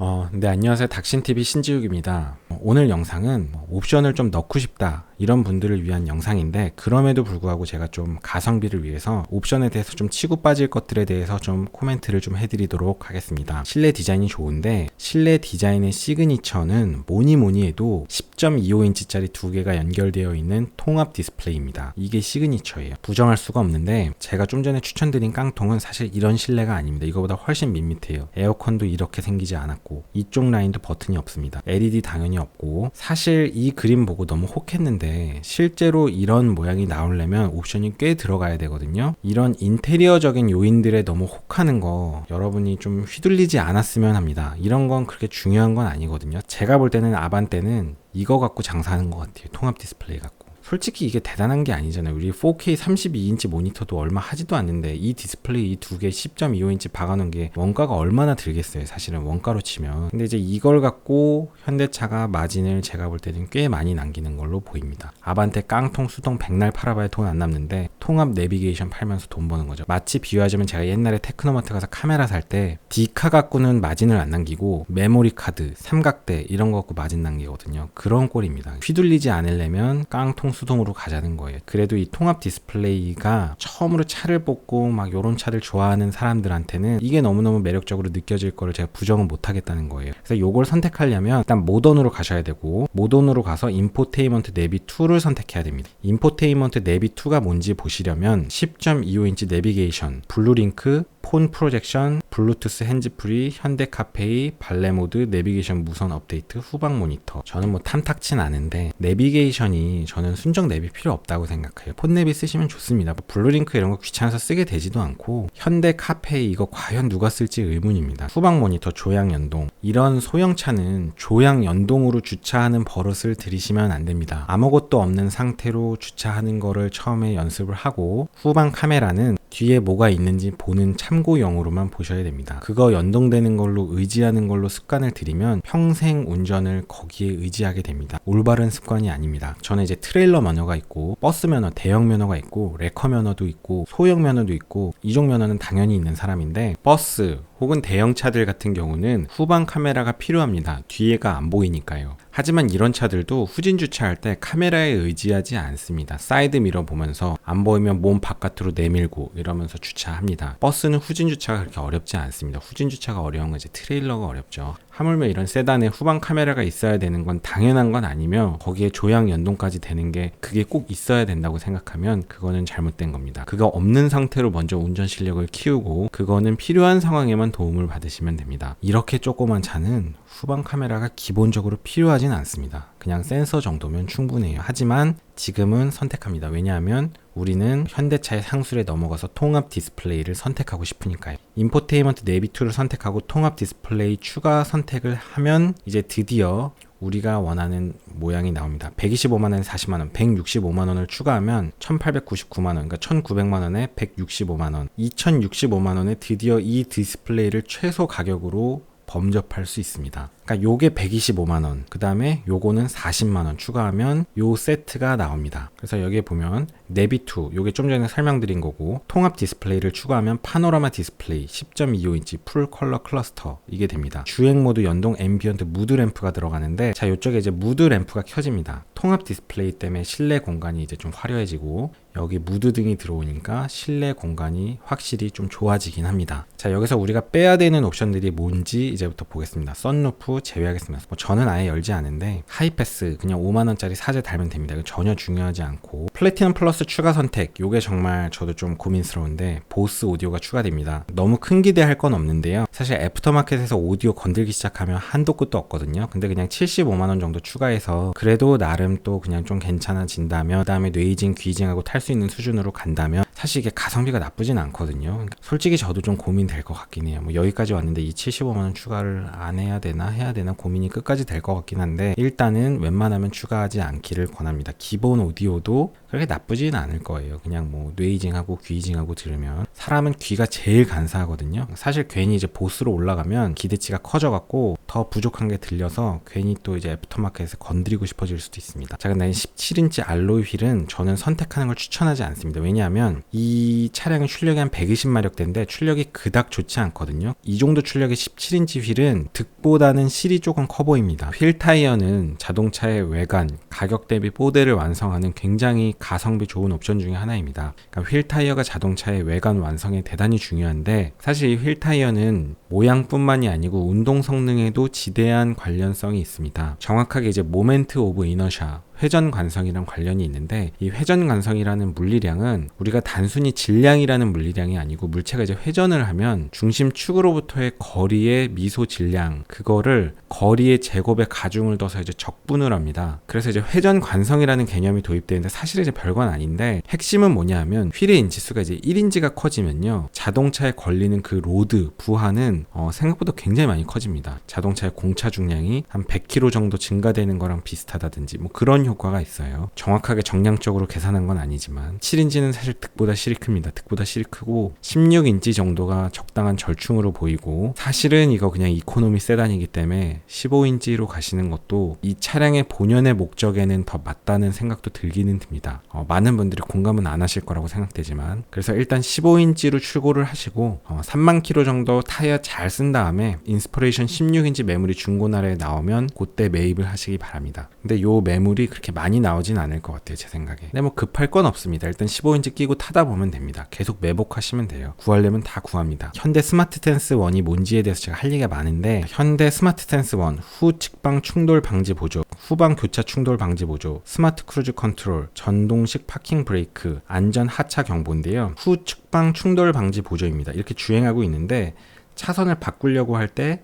어, 네, 안녕하세요. 닥신TV 신지욱입니다. 어, 오늘 영상은 옵션을 좀 넣고 싶다. 이런 분들을 위한 영상인데, 그럼에도 불구하고 제가 좀 가성비를 위해서 옵션에 대해서 좀 치고 빠질 것들에 대해서 좀 코멘트를 좀 해드리도록 하겠습니다. 실내 디자인이 좋은데, 실내 디자인의 시그니처는 뭐니 뭐니 해도 10.25인치짜리 두 개가 연결되어 있는 통합 디스플레이입니다. 이게 시그니처예요. 부정할 수가 없는데, 제가 좀 전에 추천드린 깡통은 사실 이런 실내가 아닙니다. 이거보다 훨씬 밋밋해요. 에어컨도 이렇게 생기지 않았고, 이쪽 라인도 버튼이 없습니다. LED 당연히 없고 사실 이 그림 보고 너무 혹했는데 실제로 이런 모양이 나오려면 옵션이 꽤 들어가야 되거든요. 이런 인테리어적인 요인들에 너무 혹하는 거 여러분이 좀 휘둘리지 않았으면 합니다. 이런 건 그렇게 중요한 건 아니거든요. 제가 볼 때는 아반떼는 이거 갖고 장사하는 것 같아요. 통합 디스플레이 갖고. 솔직히 이게 대단한 게 아니잖아요. 우리 4K 32인치 모니터도 얼마 하지도 않는데 이 디스플레이 이 두 개 10.25인치 박아놓은 게 원가가 얼마나 들겠어요. 사실은 원가로 치면. 근데 이제 이걸 갖고 현대차가 마진을 제가 볼 때는 꽤 많이 남기는 걸로 보입니다. 아반떼 깡통 수동 백날 팔아봐야 돈 안 남는데 통합 내비게이션 팔면서 돈 버는 거죠. 마치 비유하자면 제가 옛날에 테크노마트 가서 카메라 살 때 디카 갖고는 마진을 안 남기고 메모리 카드, 삼각대 이런 거 갖고 마진 남기거든요. 그런 꼴입니다. 휘둘리지 않으려면 깡통 수동으로 가자는 거예요. 그래도 이 통합 디스플레이가 처음으로 차를 뽑고 막 요런 차를 좋아하는 사람들한테는 이게 너무너무 매력적으로 느껴질 거를 제가 부정은 못 하겠다는 거예요. 그래서 요걸 선택하려면 일단 모던으로 가셔야 되고 모던으로 가서 인포테인먼트 내비 2를 선택해야 됩니다. 인포테인먼트 내비 2가 뭔지 보시려면 10.25인치 내비게이션, 블루링크, 폰 프로젝션, 블루투스 핸즈프리, 현대 카페이, 발레 모드, 내비게이션 무선 업데이트, 후방 모니터. 저는 뭐 탐탁진 않은데 내비게이션이 저는 순정 내비 필요 없다고 생각해요. 폰 내비 쓰시면 좋습니다. 뭐 블루링크 이런 거 귀찮아서 쓰게 되지도 않고 현대 카페이 이거 과연 누가 쓸지 의문입니다. 후방 모니터 조향 연동. 이런 소형차는 조향 연동으로 주차하는 버릇을 들이시면 안 됩니다. 아무것도 없는 상태로 주차하는 거를 처음에 연습을 하고 후방 카메라는 뒤에 뭐가 있는지 보는 참고용으로만 보셔야 됩니다. 그거 연동되는 걸로 의지하는 걸로 습관을 들이면 평생 운전을 거기에 의지하게 됩니다. 올바른 습관이 아닙니다. 저는 이제 트레일러 면허가 있고 버스 면허, 대형 면허가 있고 레커 면허도 있고 소형 면허도 있고 이종 면허는 당연히 있는 사람인데 버스 혹은 대형 차들 같은 경우는 후방 카메라가 필요합니다. 뒤에가 안 보이니까요. 하지만 이런 차들도 후진 주차할 때 카메라에 의지하지 않습니다. 사이드 미러 보면서 안 보이면 몸 바깥으로 내밀고 이러면서 주차합니다. 버스는 후진 주차가 그렇게 어렵지 않습니다. 후진 주차가 어려운 건 이제 트레일러가 어렵죠. 하물며 이런 세단에 후방 카메라가 있어야 되는 건 당연한 건 아니며 거기에 조향 연동까지 되는 게 그게 꼭 있어야 된다고 생각하면 그거는 잘못된 겁니다. 그거 없는 상태로 먼저 운전 실력을 키우고 그거는 필요한 상황에만 도움을 받으시면 됩니다. 이렇게 조그만 차는 후방 카메라가 기본적으로 필요하진 않습니다. 그냥 센서 정도면 충분해요. 하지만 지금은 선택합니다. 왜냐하면 우리는 현대차의 상술에 넘어가서 통합 디스플레이를 선택하고 싶으니까요. 인포테인먼트 내비2를 선택하고 통합 디스플레이 추가 선택을 하면 이제 드디어 우리가 원하는 모양이 나옵니다. 125만원에 40만원, 165만원을 추가하면 1899만원, 그러니까 1900만원에 165만원, 2065만원에 드디어 이 디스플레이를 최소 가격으로 범접할 수 있습니다. 그러니까 요게 125만 원, 그 다음에 요거는 40만 원 추가하면 요 세트가 나옵니다. 그래서 여기에 보면 네비2, 요게 좀 전에 설명드린 거고 통합 디스플레이를 추가하면 파노라마 디스플레이 10.25인치 풀 컬러 클러스터 이게 됩니다. 주행 모드 연동 앰비언트 무드 램프가 들어가는데 자 요쪽에 이제 무드 램프가 켜집니다. 통합 디스플레이 때문에 실내 공간이 이제 좀 화려해지고 여기 무드 등이 들어오니까 실내 공간이 확실히 좀 좋아지긴 합니다. 자 여기서 우리가 빼야 되는 옵션들이 뭔지 이제부터 보겠습니다. 썬루프 제외하겠습니다. 뭐 저는 아예 열지 않은데 하이패스 그냥 5만 원짜리 사제 달면 됩니다. 이거 전혀 중요하지 않고 플래티넘 플러스 추가 선택 요게 정말 저도 좀 고민스러운데 보스 오디오가 추가됩니다. 너무 큰 기대할 건 없는데요. 사실 애프터마켓에서 오디오 건들기 시작하면 한도 끝도 없거든요. 근데 그냥 75만 원 정도 추가해서 그래도 나름 또 그냥 좀 괜찮아진다면 그 다음에 뇌이징 귀징하고 탈 수 있는 수준으로 간다면 사실 이게 가성비가 나쁘진 않거든요. 솔직히 저도 좀 고민될 것 같긴 해요. 뭐 여기까지 왔는데 이 75만 원 추가를 안 해야 되나 해야 되나 고민이 끝까지 될 것 같긴 한데 일단은 웬만하면 추가하지 않기를 권합니다. 기본 오디오도 그렇게 나쁘진 않을 거예요. 그냥 뭐 뇌이징하고 귀이징하고 들으면 사람은 귀가 제일 간사하거든요. 사실 괜히 이제 보스로 올라가면 기대치가 커져갖고 더 부족한 게 들려서 괜히 또 이제 애프터마켓에서 건드리고 싶어질 수도 있습니다. 자, 근데 17인치 알로이 휠은 저는 선택하는 걸 추천하지 않습니다. 왜냐하면 이 차량은 출력이 한 120마력대인데 출력이 그닥 좋지 않거든요. 이 정도 출력의 17인치 휠은 득보다는 실이 조금 커 보입니다. 휠 타이어는 자동차의 외관, 가격 대비 뽀대를 완성하는 굉장히 가성비 좋은 옵션 중에 하나입니다. 그러니까 휠 타이어가 자동차의 외관 완성에 대단히 중요한데 사실 이 휠 타이어는 모양뿐만이 아니고 운동 성능에도 지대한 관련성이 있습니다. 정확하게 이제 모멘트 오브 이너샤 회전 관성이랑 관련이 있는데 이 회전 관성이라는 물리량은 우리가 단순히 질량이라는 물리량이 아니고 물체가 이제 회전을 하면 중심 축으로부터의 거리의 미소 질량 그거를 거리의 제곱에 가중을 둬서 이제 적분을 합니다. 그래서 이제 회전 관성이라는 개념이 도입되는데 사실 이제 별건 아닌데 핵심은 뭐냐하면 휠의 인치수가 이제 1인치가 커지면요 자동차에 걸리는 그 로드 부하는 어, 생각보다 굉장히 많이 커집니다. 자동차의 공차 중량이 한 100kg 정도 증가되는 거랑 비슷하다든지 뭐 그런 효과가 있어요. 정확하게 정량적으로 계산한 건 아니지만 7인치는 사실 득보다 실이 큽니다. 득보다 실이 크고 16인치 정도가 적당한 절충으로 보이고 사실은 이거 그냥 이코노미 세단이기 때문에 15인치로 가시는 것도 이 차량의 본연의 목적에는 더 맞다는 생각도 들기는 듭니다. 어, 많은 분들이 공감은 안 하실 거라고 생각되지만 그래서 일단 15인치로 출고를 하시고 어, 3만 킬로 정도 타이어 잘 쓴 다음에 인스퍼레이션 16인치 매물이 중고나라에 나오면 그때 매입을 하시기 바랍니다. 근데 요 매물이 그렇게 많이 나오진 않을 것 같아요 제 생각에. 근데 뭐 급할 건 없습니다. 일단 15인치 끼고 타다 보면 됩니다. 계속 매복하시면 돼요. 구하려면 다 구합니다. 현대 스마트 텐스 1이 뭔지에 대해서 제가 할 얘기가 많은데 현대 스마트 텐스 1 후 측방 충돌 방지 보조 후방 교차 충돌 방지 보조 스마트 크루즈 컨트롤 전동식 파킹 브레이크 안전 하차 경보인데요. 후 측방 충돌 방지 보조입니다. 이렇게 주행하고 있는데 차선을 바꾸려고 할 때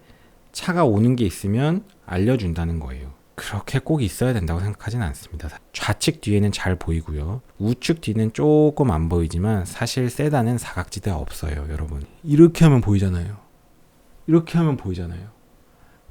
차가 오는 게 있으면 알려준다는 거예요 그렇게 꼭 있어야 된다고 생각하진 않습니다. 좌측 뒤에는 잘 보이고요. 우측 뒤는 조금 안 보이지만 사실 세단은 사각지대 없어요, 여러분. 이렇게 하면 보이잖아요. 이렇게 하면 보이잖아요.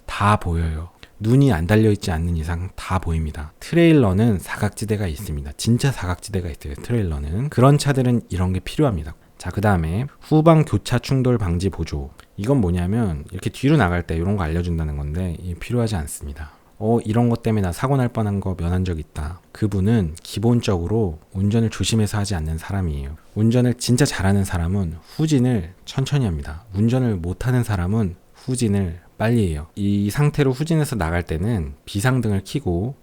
다 보여요. 눈이 안 달려있지 않는 이상 다 보입니다. 트레일러는 사각지대가 있습니다. 진짜 사각지대가 있어요, 트레일러는. 그런 차들은 이런 게 필요합니다. 자, 그 다음에 후방 교차 충돌 방지 보조. 이건 뭐냐면 이렇게 뒤로 나갈 때 이런 거 알려준다는 건데 필요하지 않습니다. 어, 이런 것 때문에 나 사고 날 뻔한 거 면한 적 있다. 그분은 기본적으로 운전을 조심해서 하지 않는 사람이에요. 운전을 진짜 잘하는 사람은 후진을 천천히 합니다. 운전을 못하는 사람은 후진을 빨리 해요. 이 상태로 후진해서 나갈 때는 비상등을 켜고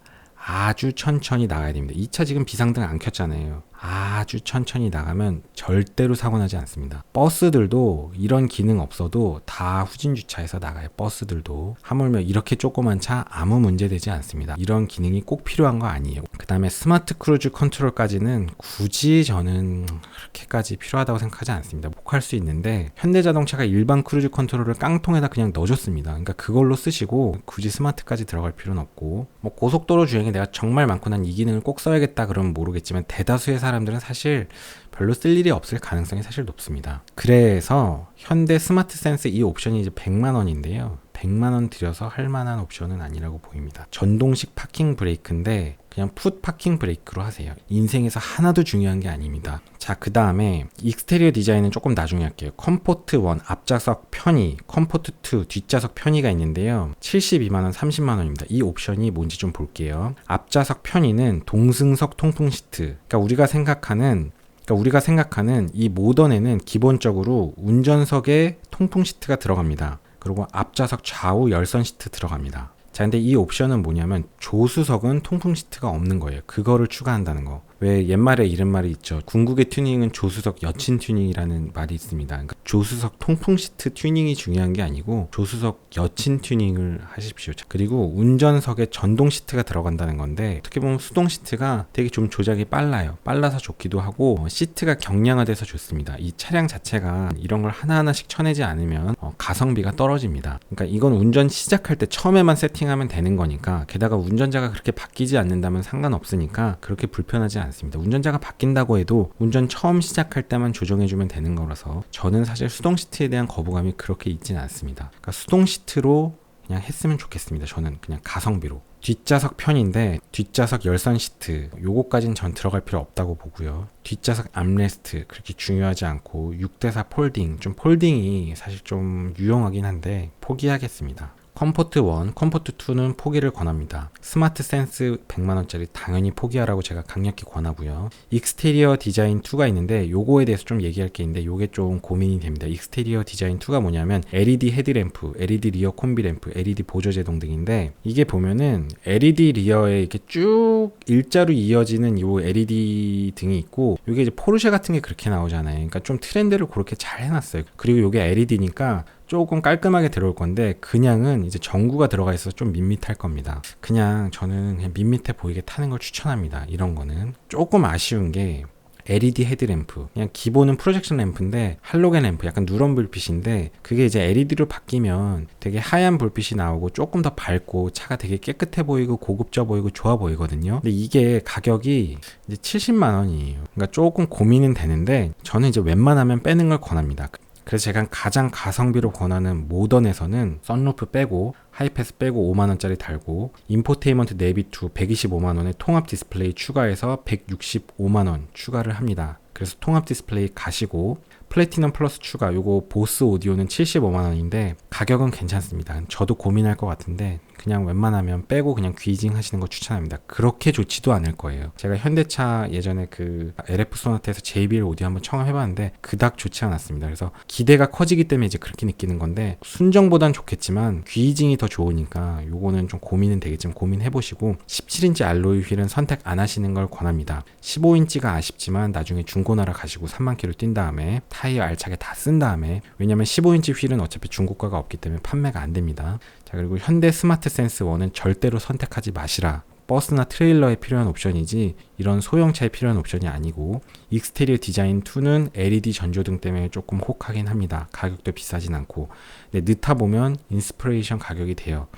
아주 천천히 나가야 됩니다. 이 차 지금 비상등 안 켰잖아요. 아주 천천히 나가면 절대로 사고 나지 않습니다. 버스들도 이런 기능 없어도 다 후진 주차해서 나가요. 버스들도 하물며 이렇게 조그만 차 아무 문제 되지 않습니다. 이런 기능이 꼭 필요한 거 아니에요. 그 다음에 스마트 크루즈 컨트롤까지는 굳이 저는 그렇게까지 필요하다고 생각하지 않습니다. 목할 수 있는데 현대자동차가 일반 크루즈 컨트롤을 깡통에다 그냥 넣어줬습니다. 그러니까 그걸로 쓰시고 굳이 스마트까지 들어갈 필요는 없고 뭐 고속도로 주행에 내가 정말 많고 난 이 기능을 꼭 써야겠다 그러면 모르겠지만 대다수의 사람 사람들은 사실 별로 쓸 일이 없을 가능성이 사실 높습니다. 그래서 현대 스마트 센스 이 옵션이 이제 100만 원인데요. 100만 원 들여서 할 만한 옵션은 아니라고 보입니다. 전동식 파킹 브레이크인데 그냥 풋 파킹 브레이크로 하세요. 인생에서 하나도 중요한 게 아닙니다. 자, 그 다음에 익스테리어 디자인은 조금 나중에 할게요. 컴포트 1 앞좌석 편의, 컴포트 2 뒷좌석 편의가 있는데요. 72만원, 30만원입니다. 이 옵션이 뭔지 좀 볼게요. 앞좌석 편의는 동승석 통풍 시트. 그러니까 우리가 생각하는 그러니까 우리가 생각하는 이 모던에는 기본적으로 운전석에 통풍 시트가 들어갑니다. 그리고 앞좌석 좌우 열선 시트 들어갑니다. 자, 근데 이 옵션은 뭐냐면 조수석은 통풍 시트가 없는 거예요. 그거를 추가한다는 거. 왜 옛말에 이런 말이 있죠. 궁극의 튜닝은 조수석 여친 튜닝이라는 말이 있습니다. 그러니까 조수석 통풍 시트 튜닝이 중요한 게 아니고 조수석 여친 튜닝을 하십시오. 그리고 운전석에 전동 시트가 들어간다는 건데 어떻게 보면 수동 시트가 되게 좀 조작이 빨라요. 빨라서 좋기도 하고 어, 시트가 경량화돼서 좋습니다. 이 차량 자체가 이런 걸 하나하나씩 쳐내지 않으면 어, 가성비가 떨어집니다. 그러니까 이건 운전 시작할 때 처음에만 세팅하면 되는 거니까 게다가 운전자가 그렇게 바뀌지 않는다면 상관없으니까 그렇게 불편하지 않습니다. 않습니다. 운전자가 바뀐다고 해도 운전 처음 시작할 때만 조정해주면 되는 거라서 저는 사실 수동 시트에 대한 거부감이 그렇게 있지는 않습니다. 그러니까 수동 시트로 그냥 했으면 좋겠습니다. 저는 그냥 가성비로. 뒷좌석 편인데 뒷좌석 열선 시트 요거까진 전 들어갈 필요 없다고 보고요. 뒷좌석 암레스트 그렇게 중요하지 않고 6대4 폴딩 좀 폴딩이 사실 좀 유용하긴 한데 포기하겠습니다. 컴포트 1, 컴포트 2는 포기를 권합니다. 스마트 센스 100만원짜리 당연히 포기하라고 제가 강력히 권하고요. 익스테리어 디자인 2가 있는데 요거에 대해서 좀 얘기할 게 있는데 요게 좀 고민이 됩니다. 익스테리어 디자인 2가 뭐냐면 LED 헤드램프, LED 리어 콤비 램프, LED 보조 제동 등인데 이게 보면은 LED 리어에 이렇게 쭉 일자로 이어지는 요 LED 등이 있고 요게 이제 포르쉐 같은 게 그렇게 나오잖아요. 그러니까 좀 트렌드를 그렇게 잘 해놨어요. 그리고 요게 LED니까 조금 깔끔하게 들어올 건데 그냥은 이제 전구가 들어가 있어서 좀 밋밋할 겁니다. 그냥 저는 그냥 밋밋해 보이게 타는 걸 추천합니다. 이런 거는. 조금 아쉬운 게 LED 헤드램프. 그냥 기본은 프로젝션 램프인데 할로겐 램프. 약간 누런 불빛인데 그게 이제 LED로 바뀌면 되게 하얀 불빛이 나오고 조금 더 밝고 차가 되게 깨끗해 보이고 고급져 보이고 좋아 보이거든요. 근데 이게 가격이 이제 70만 원이에요. 그러니까 조금 고민은 되는데 저는 이제 웬만하면 빼는 걸 권합니다 그래서 제가 가장 가성비로 권하는 모던에서는 썬루프 빼고 하이패스 빼고 5만원짜리 달고 인포테인먼트 내비2 125만원에 통합 디스플레이 추가해서 165만원 추가를 합니다. 그래서 통합 디스플레이 가시고 플래티넘 플러스 추가 요거 보스 오디오는 75만원인데 가격은 괜찮습니다. 저도 고민할 것 같은데 그냥 웬만하면 빼고 그냥 귀징 하시는 거 추천합니다. 그렇게 좋지도 않을 거예요. 제가 현대차 예전에 그 LF 소나타에서 JBL 오디오 한번 청험해봤는데 그닥 좋지 않았습니다. 그래서 기대가 커지기 때문에 이제 그렇게 느끼는 건데 순정보단 좋겠지만 귀징이 더 좋으니까 요거는 좀 고민은 되겠지만 고민해보시고 17인치 알로이 휠은 선택 안 하시는 걸 권합니다. 15인치가 아쉽지만 나중에 중고나라 가시고 3만 킬로 뛴 다음에 타이어 알차게 다 쓴 다음에 왜냐면 15인치 휠은 어차피 중고가가 없기 때문에 판매가 안 됩니다. 자, 그리고 현대 스마트 센스 1은 절대로 선택하지 마시라. 버스나 트레일러에 필요한 옵션이지 이런 소형차에 필요한 옵션이 아니고 익스테리어 디자인 2는 LED 전조등 때문에 조금 혹하긴 합니다. 가격도 비싸진 않고 근데 넣다 보면 인스프레이션 가격이 돼요.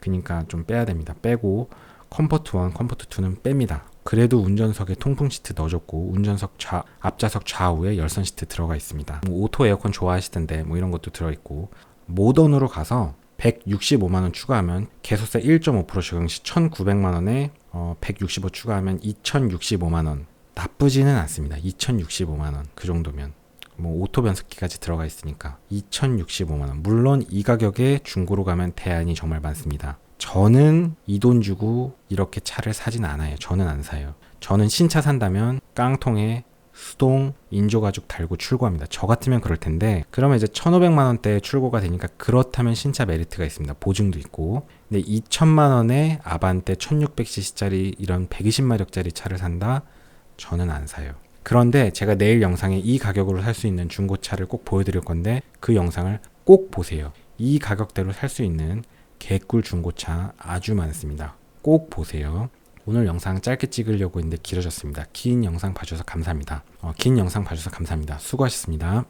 그러니까 좀 빼야 됩니다. 빼고 컴포트 1, 컴포트 2는 뺍니다. 그래도 운전석에 통풍 시트 넣어줬고 운전석 좌 앞좌석 좌우에 열선 시트 들어가 있습니다. 뭐 오토 에어컨 좋아하시던데 뭐 이런 것도 들어 있고 모던으로 가서 165만 원 추가하면 개소세 1.5% 적용 시 1,900만 원에 어, 165 추가하면 2,065만 원. 나쁘지는 않습니다. 2,065만 원. 그 정도면. 뭐 오토 변속기까지 들어가 있으니까 2,065만 원. 물론 이 가격에 중고로 가면 대안이 정말 많습니다. 저는 이 돈 주고 이렇게 차를 사진 않아요. 저는 안 사요. 저는 신차 산다면 깡통에 수동 인조 가죽 달고 출고합니다. 저 같으면 그럴 텐데 그러면 이제 1,500만 원대 출고가 되니까 그렇다면 신차 메리트가 있습니다. 보증도 있고. 근데 2천만 원에 아반떼 1600cc짜리 이런 120마력짜리 차를 산다? 저는 안 사요. 그런데 제가 내일 영상에 이 가격으로 살 수 있는 중고차를 꼭 보여드릴 건데 그 영상을 꼭 보세요. 이 가격대로 살 수 있는 개꿀 중고차 아주 많습니다. 꼭 보세요. 오늘 영상 짧게 찍으려고 했는데 길어졌습니다. 긴 영상 봐주셔서 감사합니다. 어, 긴 영상 봐주셔서 감사합니다. 수고하셨습니다.